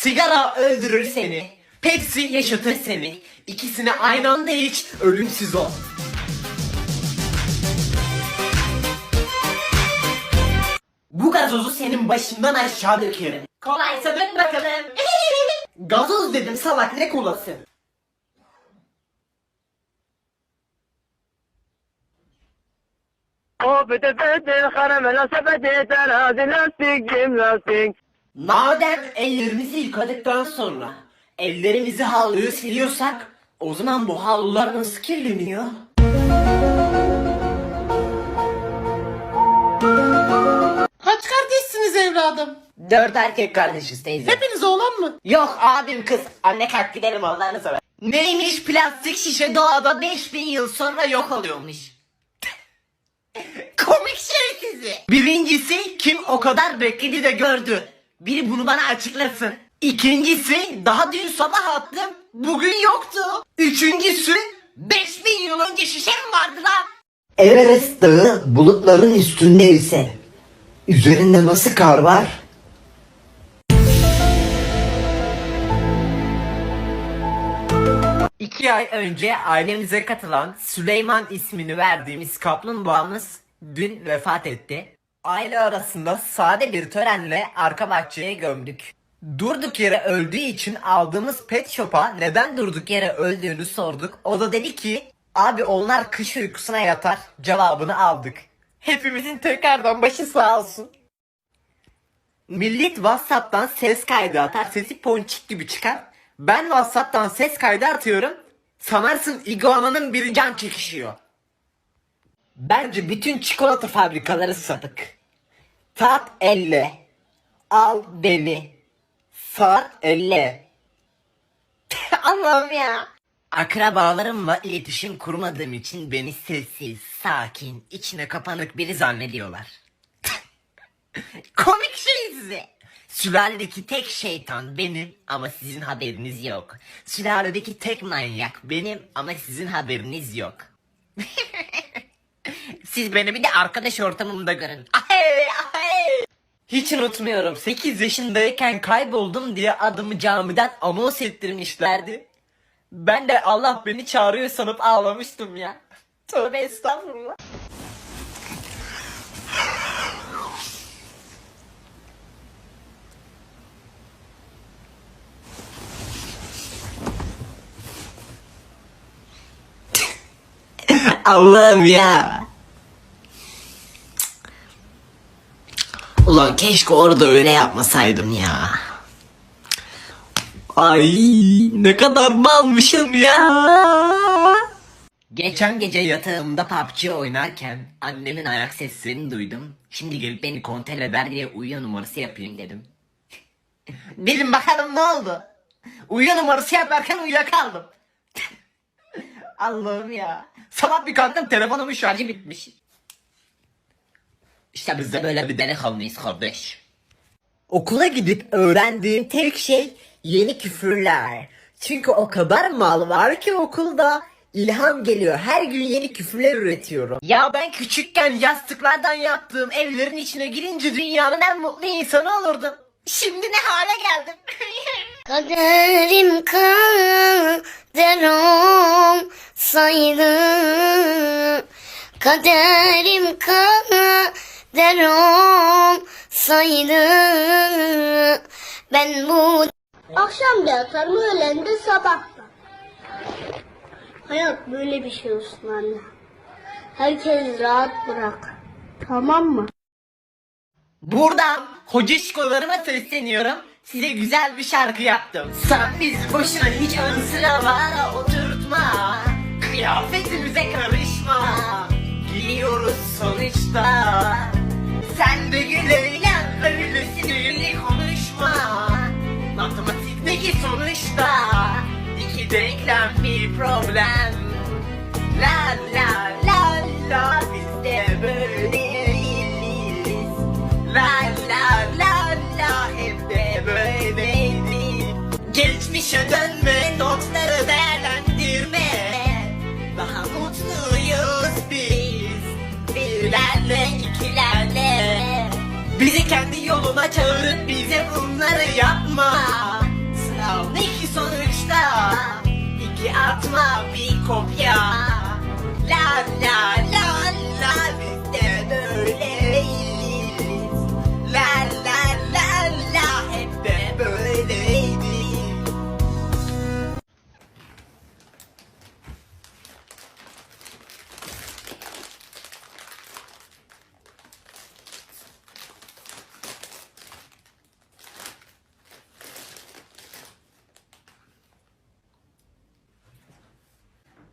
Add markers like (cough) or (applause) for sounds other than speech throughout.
Sigara öldürür seni. Pepsi yaşatır seni. İkisini aynı anda iç, ölümsüz ol. Bu gazozu senin başından aşağı dökerim. Kolaysa dök bakalım. (laughs) Gazoz dedim salak ne kolası? O bete bete karamela sepeti terazi lastik cim lastik. Madem ellerimizi yıkadıktan sonra ellerimizi havluyu siliyorsak o zaman bu havlular nasıl kirleniyor? Kaç kardeşsiniz evladım? Dört erkek kardeşiz teyze. Hepiniz oğlan mı? Yok abim kız. Anne kalk gidelim Allah'ını sever. Neymiş plastik şişe doğada 5000 yıl sonra yok oluyormuş. (laughs) Komik şey sizi. Birincisi kim o kadar bekledi de gördü. Biri bunu bana açıklasın. İkincisi daha dün sabah attım. Bugün yoktu. Üçüncüsü 5000 yıl önce şişe mi vardı lan? Everest dağı bulutların üstünde ise üzerinde nasıl kar var? İki ay önce ailemize katılan Süleyman ismini verdiğimiz kaplumbağamız dün vefat etti. Aile arasında sade bir törenle arka bahçeye gömdük. Durduk yere öldüğü için aldığımız pet shop'a neden durduk yere öldüğünü sorduk. O da dedi ki abi onlar kış uykusuna yatar cevabını aldık. Hepimizin tekrardan başı sağ olsun. Millet Whatsapp'tan ses kaydı atar. Sesi ponçik gibi çıkar. Ben Whatsapp'tan ses kaydı atıyorum. Sanarsın iguananın biri can çekişiyor. Bence bütün çikolata fabrikaları satık. Tat elle. Al beni. Sar elle. (laughs) Allah'ım ya. Akrabalarımla iletişim kurmadığım için beni sessiz, sakin, içine kapanık biri zannediyorlar. (laughs) Komik şey size. Sülaledeki tek şeytan benim ama sizin haberiniz yok. Sülaledeki tek manyak benim ama sizin haberiniz yok. (laughs) Siz beni bir de arkadaş ortamımda görün. Ahey, ahey. Hiç unutmuyorum 8 yaşındayken kayboldum diye adımı camiden anons ettirmişlerdi. Ben de Allah beni çağırıyor sanıp ağlamıştım ya. Tövbe estağfurullah. Allah'ım ya. Ulan keşke orada öyle yapmasaydım ya. Ay ne kadar malmışım ya. Geçen gece yatağımda PUBG oynarken annemin ayak seslerini duydum. Şimdi gelip beni kontrol eder diye uyuyor numarası yapayım dedim. Bilin bakalım ne oldu? Uyuyor numarası yaparken uyuyakaldım. Allah'ım ya. Sabah bir kalktım telefonumun şarjı bitmiş. İşte biz de böyle bir delikanlıyız kardeş. Okula gidip öğrendiğim tek şey yeni küfürler. Çünkü o kadar mal var ki okulda. ilham geliyor. Her gün yeni küfürler üretiyorum. Ya ben küçükken yastıklardan yaptığım evlerin içine girince dünyanın en mutlu insanı olurdum. Şimdi ne hale geldim? (laughs) Kaderim kader olsaydı Kaderim kader olsaydı Ben bu Akşam da yatarım öğlen de sabah da. Hayat böyle bir şey olsun anne. Herkes rahat bırak. Tamam mı? Buradan hocişkolarıma sesleniyorum. Size güzel bir şarkı yaptım. Sen biz boşuna hiç ön sıralara oturtma. Kıyafetimize karışma. Giyiyoruz sonuçta. Sen de gül eğlen öyle sinirli konuşma. Matematikteki sonuçta. iki denklem bir problem. La la la la biz de böyleyiz. La la la la hep de böyleydi. Geçmişe dönme içinde ikilemde Bizi kendi yoluna çağırıp bize bunları yapma. Sınav ne ki sonuçta? İki atma bir kopya. La la la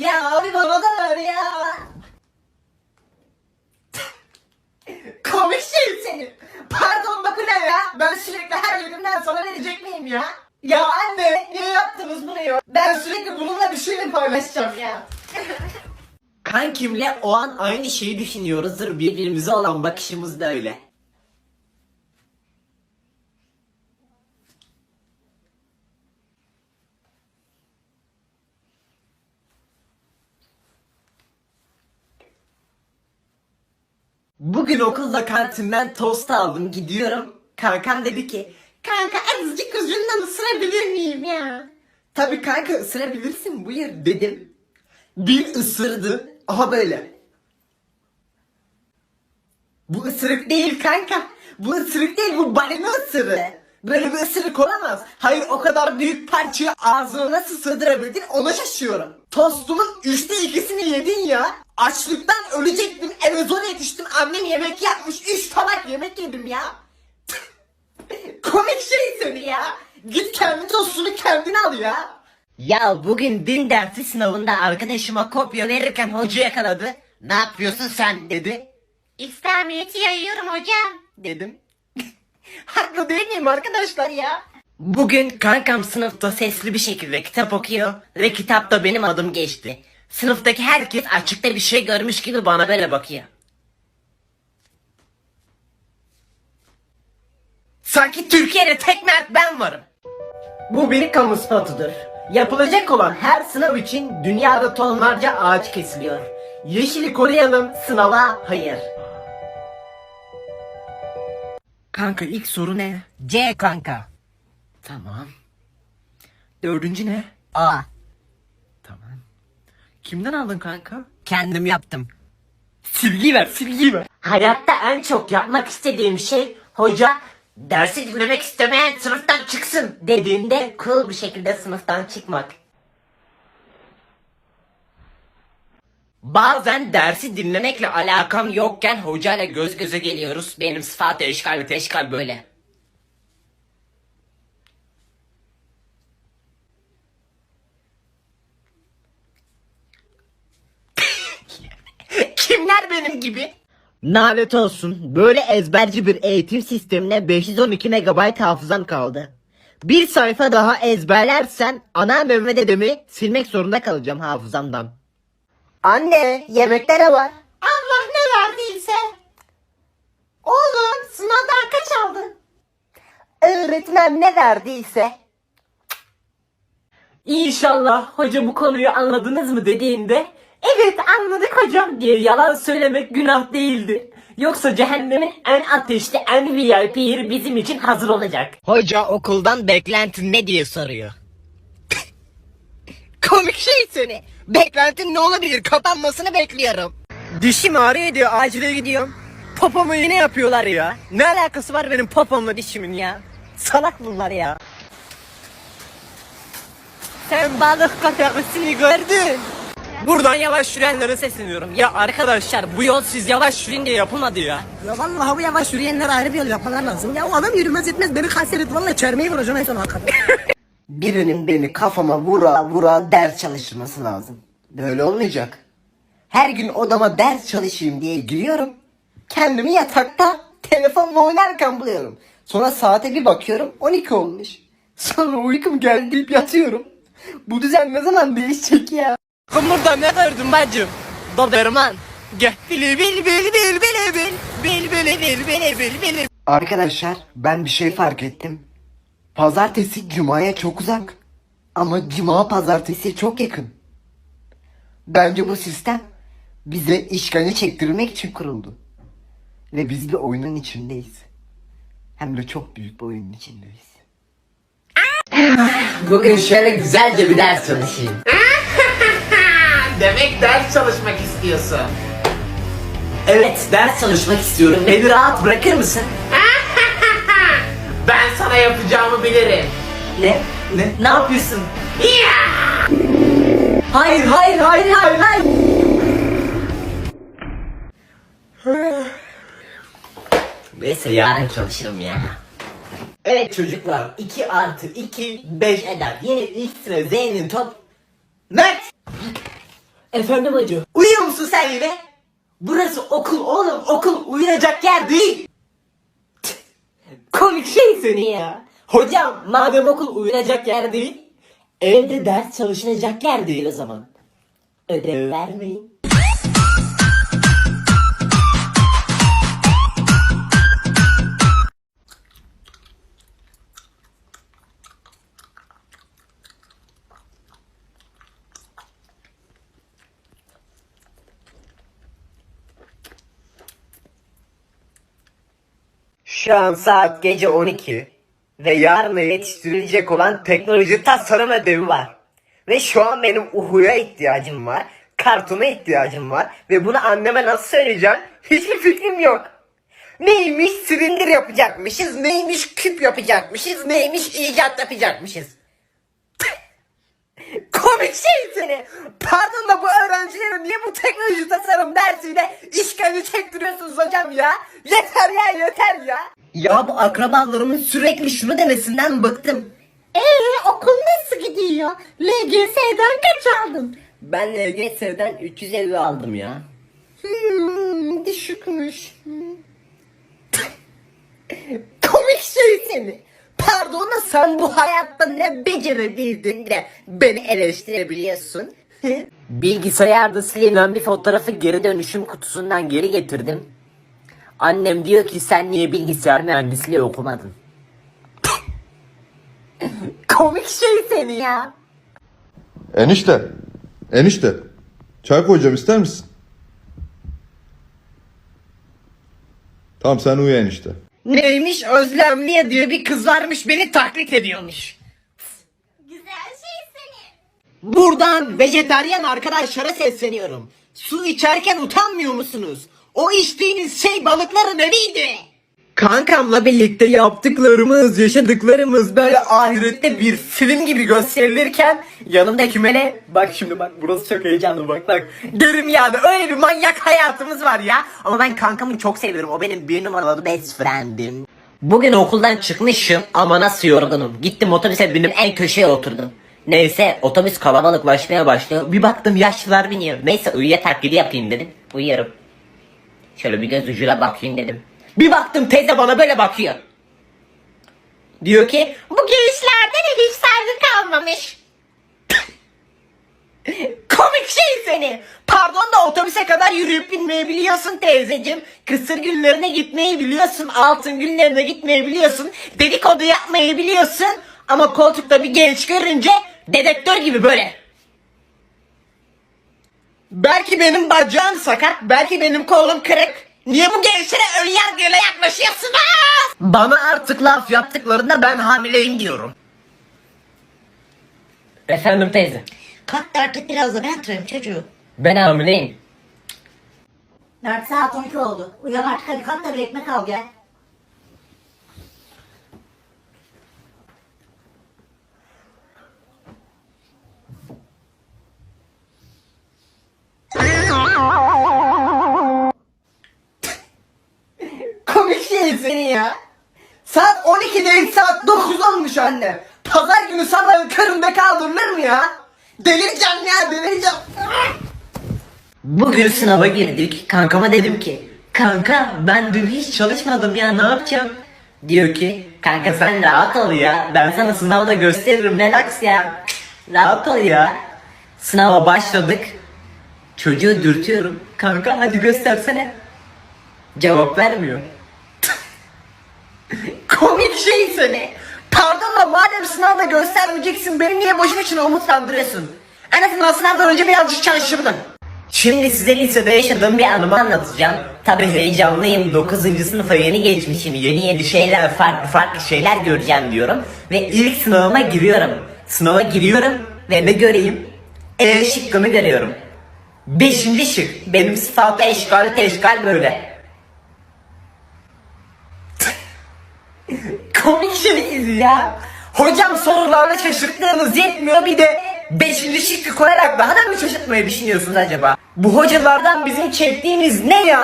Ya abi bana da ver ya. Komik şey seni. Pardon ne ya? Ben sürekli her yerimden sana verecek miyim ya? Ya anne niye yaptınız bunu ya? Ben sürekli bununla bir şeyle paylaşacağım ya. Kankimle o an aynı şeyi düşünüyoruzdur. Birbirimize olan bakışımız da öyle. Bugün okulda kantinden tost aldım gidiyorum. Kankam dedi ki Kanka azıcık ucundan ısırabilir miyim ya? Tabi kanka ısırabilirsin buyur dedim. Bir ısırdı. Aha böyle. Bu ısırık değil kanka. Bu ısırık değil bu balina ısırığı. Böyle bir ısırık olamaz. Hayır o kadar büyük parçayı ağzına nasıl sığdırabildin ona şaşıyorum. Tostumun üçte ikisini yedin ya. Açlıktan ölecektim eve zor yetiştim annem yemek yapmış üç tabak yemek yedim ya. (laughs) Komik şey seni ya. Git kendi tostunu kendin al ya. Ya bugün din dersi sınavında arkadaşıma kopya verirken hoca yakaladı. Ne yapıyorsun sen dedi. İslamiyet'i yayıyorum hocam dedim. (laughs) Haklı değil miyim arkadaşlar ya? Bugün kankam sınıfta sesli bir şekilde kitap okuyor ve kitapta benim adım geçti. Sınıftaki herkes açıkta bir şey görmüş gibi bana böyle bakıyor. Sanki Türkiye'de tek mert ben varım. Bu bir kamu spotudur. Yapılacak olan her sınav için dünyada tonlarca ağaç kesiliyor. Yeşili koruyalım, sınava hayır. Kanka ilk soru ne? C kanka. Tamam. Dördüncü ne? A. Tamam. Kimden aldın kanka? Kendim yaptım. Silgi ver, silgi ver. Hayatta en çok yapmak istediğim şey hoca dersi dinlemek istemeyen sınıftan çıksın dediğinde cool bir şekilde sınıftan çıkmak. Bazen dersi dinlemekle alakam yokken hocayla göz göze geliyoruz. Benim sıfat eşkal ve teşkal böyle. (laughs) Kimler benim gibi? Nalet olsun. Böyle ezberci bir eğitim sistemine 512 MB hafızam kaldı. Bir sayfa daha ezberlersen ana ve dedemi silmek zorunda kalacağım hafızamdan. Anne yemeklere var. Allah ne verdiyse. Oğlum sınavdan kaç aldın? Öğretmen ne verdiyse. İnşallah hoca bu konuyu anladınız mı dediğinde evet anladık hocam diye yalan söylemek günah değildi. Yoksa cehennemin en ateşli en VIP yeri bizim için hazır olacak. Hoca okuldan beklentin ne diye soruyor. Komik şey seni. Beklentin ne olabilir? Kapanmasını bekliyorum. Dişim ağrıyor diyor acile gidiyorum. Popomu yine yapıyorlar ya. Ne alakası var benim popomla dişimin ya? Salak bunlar ya. Sen balık kafasını gördün. Buradan yavaş yürüyenlere sesleniyorum. Ya arkadaşlar bu yol siz yavaş yürüyün diye yapılmadı ya. Ya vallahi bu yavaş yürüyenler ayrı bir yol yapmalar lazım. Ya o adam yürümez etmez beni kanser et. Vallahi çermeyi vuracağım en son hakikaten. (laughs) Birinin beni kafama vura vura ders çalıştırması lazım. Böyle olmayacak. Her gün odama ders çalışayım diye giriyorum. Kendimi yatakta telefonla oynarken buluyorum. Sonra saate bir bakıyorum 12 olmuş. Sonra uykum geldi deyip yatıyorum. Bu düzen ne zaman değişecek ya? Burada ne gördün bacım? Doberman. Gel. Bil bil bil bil bil bil. Bil bil bil bil bil bil. Arkadaşlar ben bir şey fark ettim. Pazartesi cumaya çok uzak. Ama cuma pazartesi çok yakın. Bence bu sistem bize işkence çektirmek için kuruldu. Ve biz bir oyunun içindeyiz. Hem de çok büyük bir oyunun içindeyiz. Bugün şöyle güzelce bir ders çalışayım. (laughs) Demek ders çalışmak istiyorsun. Evet, ders çalışmak istiyorum. Beni rahat bırakır mısın? Sana yapacağımı bilirim. Ne? Ne? Ne yapıyorsun? hayır, hayır, hayır, hayır, hayır. Neyse yarın çalışırım ya. Evet çocuklar 2 artı 2 5 eder. Yeni ilk sıra Z'nin top. Mert! Efendim hacı. Uyuyor musun sen yine? Burası okul oğlum okul uyuyacak yer değil. Komik şey seni ya. Hocam madem okul uyuyacak yer değil. Evde ders çalışılacak yer değil o zaman. Ödev vermeyin. Şu an saat gece 12 ve yarın yetiştirilecek olan teknoloji tasarım ödevi var. Ve şu an benim uhuya ihtiyacım var, kartona ihtiyacım var ve bunu anneme nasıl söyleyeceğim hiçbir fikrim yok. Neymiş silindir yapacakmışız, neymiş küp yapacakmışız, neymiş icat yapacakmışız. Komik şey seni. Pardon da bu öğrencilere niye bu teknoloji tasarım dersiyle işkence çektiriyorsunuz hocam ya? Yeter ya yeter ya. Ya bu akrabalarımın sürekli şunu demesinden bıktım. Eee okul nasıl gidiyor? LGS'den kaç aldın? Ben LGS'den 350 aldım ya. Hmm, düşükmüş. Komik şey seni. Pardon sen bu hayatta ne becerebildin de beni eleştirebiliyorsun? Bilgisayarda silinen bir fotoğrafı geri dönüşüm kutusundan geri getirdim. Annem diyor ki sen niye bilgisayar mühendisliği okumadın? (laughs) Komik şey seni ya. Enişte. Enişte. Çay koyacağım ister misin? Tamam sen uyu enişte. Neymiş Özlemliye diye bir kız varmış beni taklit ediyormuş. Güzel şey seni. Buradan vejetaryen arkadaşlara sesleniyorum. Su içerken utanmıyor musunuz? O içtiğiniz şey balıkların ölüydü. Kankamla birlikte yaptıklarımız, yaşadıklarımız böyle ahirette bir film gibi gösterilirken yanımdaki mele bak şimdi bak burası çok heyecanlı bak bak derim yani öyle bir manyak hayatımız var ya ama ben kankamı çok seviyorum o benim bir numaralı best friend'im. Bugün okuldan çıkmışım ama nasıl yorgunum. Gittim otobüse bindim en köşeye oturdum. Neyse otobüs kalabalıklaşmaya başlıyor. Bir baktım yaşlılar biniyor. Neyse uyuya taklidi yapayım dedim. Uyuyorum. Şöyle bir göz ucuyla bakayım dedim. Bir baktım teyze bana böyle bakıyor. Diyor ki bu gençlerde de hiç saygı kalmamış. (laughs) Komik şey seni. Pardon da otobüse kadar yürüyüp binmeyi biliyorsun teyzeciğim. Kısır günlerine gitmeyi biliyorsun. Altın günlerine gitmeyi biliyorsun. Dedikodu yapmayı biliyorsun. Ama koltukta bir genç görünce dedektör gibi böyle. Belki benim bacağım sakat, belki benim kolum kırık. Niye bu gençlere ön yargıyla yaklaşıyorsunuz? Bana artık laf yaptıklarında ben hamileyim diyorum. Efendim teyze. Kalk da artık biraz da ben yatırayım çocuğu. Ben hamileyim. Dört saat 12 oldu. Uyan artık hadi kalk da bir ekmek al gel. Komik şey seni ya. Saat 12 değil saat 9 olmuş anne. Pazar günü sabahın köründe kaldırılır mı ya? Delireceğim ya delireceğim. Bugün sınava girdik. Kankama dedim ki Kanka ben dün hiç çalışmadım ya ne yapacağım? Diyor ki kanka sen rahat ol ya. Ben sana sınavda gösteririm relax ya. Rahat ol ya. Sınava başladık. Çocuğu dürtüyorum. Kanka hadi göstersene. Cevap vermiyor. Komik şey seni. Pardon da madem sınavda göstermeyeceksin beni niye boşu boşuna umutlandırıyorsun? En azından sınavdan önce birazcık çalışırdın. Şimdi size lisede yaşadığım bir anımı anlatacağım. Tabii heyecanlıyım. 9. sınıfa yeni geçmişim. Yeni yeni şeyler, farklı farklı şeyler göreceğim diyorum. Ve ilk sınavıma giriyorum. Sınava giriyorum ve ne göreyim? E şıkkını görüyorum. Beşinci şık. Benim sıfatı eşgal teşgal böyle. Komik şeyiz ya. Hocam sorularla şaşırttığınız yetmiyor bir de beşinci şıkkı koyarak daha da mı şaşırtmayı düşünüyorsunuz acaba? Bu hocalardan bizim çektiğimiz ne ya?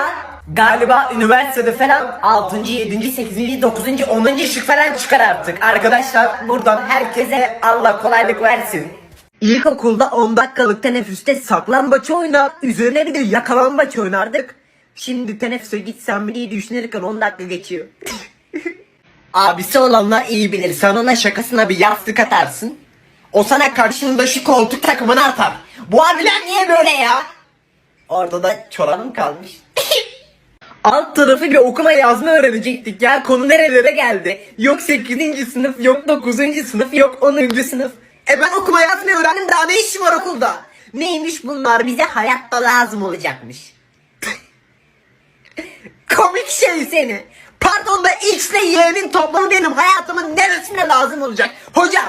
Galiba üniversitede falan 6. 7. 8. 9. 10. şık falan çıkar artık. Arkadaşlar buradan herkese Allah kolaylık versin. İlkokulda 10 dakikalık teneffüste saklambaç oynar, üzerine bir de yakalambaç oynardık. Şimdi teneffüse gitsem bile düşünürken 10 dakika geçiyor. (laughs) Abisi olanlar iyi bilir. Sen ona şakasına bir yastık atarsın. O sana karşında şu koltuk takımını atar. Bu abiler niye böyle ya? Orada da çorabım kalmış. (laughs) Alt tarafı bir okuma yazma öğrenecektik ya. Konu nerelere geldi? Yok 8. sınıf, yok 9. sınıf, yok 10. sınıf. E ben okuma yazmayı öğrendim daha ne işim var okulda? Neymiş bunlar bize hayatta lazım olacakmış. (laughs) Komik şey seni. Pardon da X ile Y'nin toplamı benim hayatımın neresine lazım olacak? Hocam.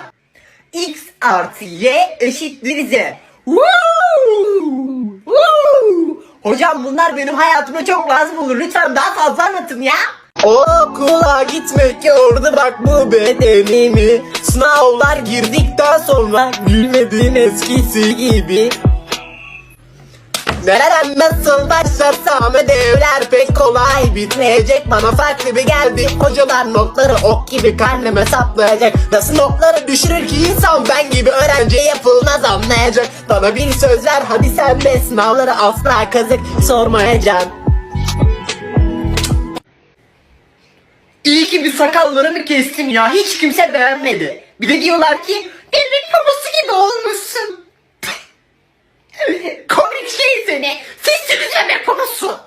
X artı Y eşittir Z. Hocam bunlar benim hayatıma çok lazım olur. Lütfen daha fazla anlatın ya. Okula gitmek yordu bak bu bedenimi Sınavlar girdikten sonra gülmedin eskisi gibi Nereden nasıl başlarsam ödevler pek kolay. Bitmeyecek Bana farklı bir geldi. Hocalar notları ok gibi karneme saplayacak. Nasıl notları düşürür ki insan? Ben gibi öğrenci yapılmaz anlayacak. Bana bir söz ver hadi sen de sınavları asla kazık sormayacağım. İyi ki bir sakallarımı kestim ya hiç kimse beğenmedi. Bir de diyorlar ki bebek pamusu gibi olmuşsun Komik şey seni. Sizsiniz bebek konusu.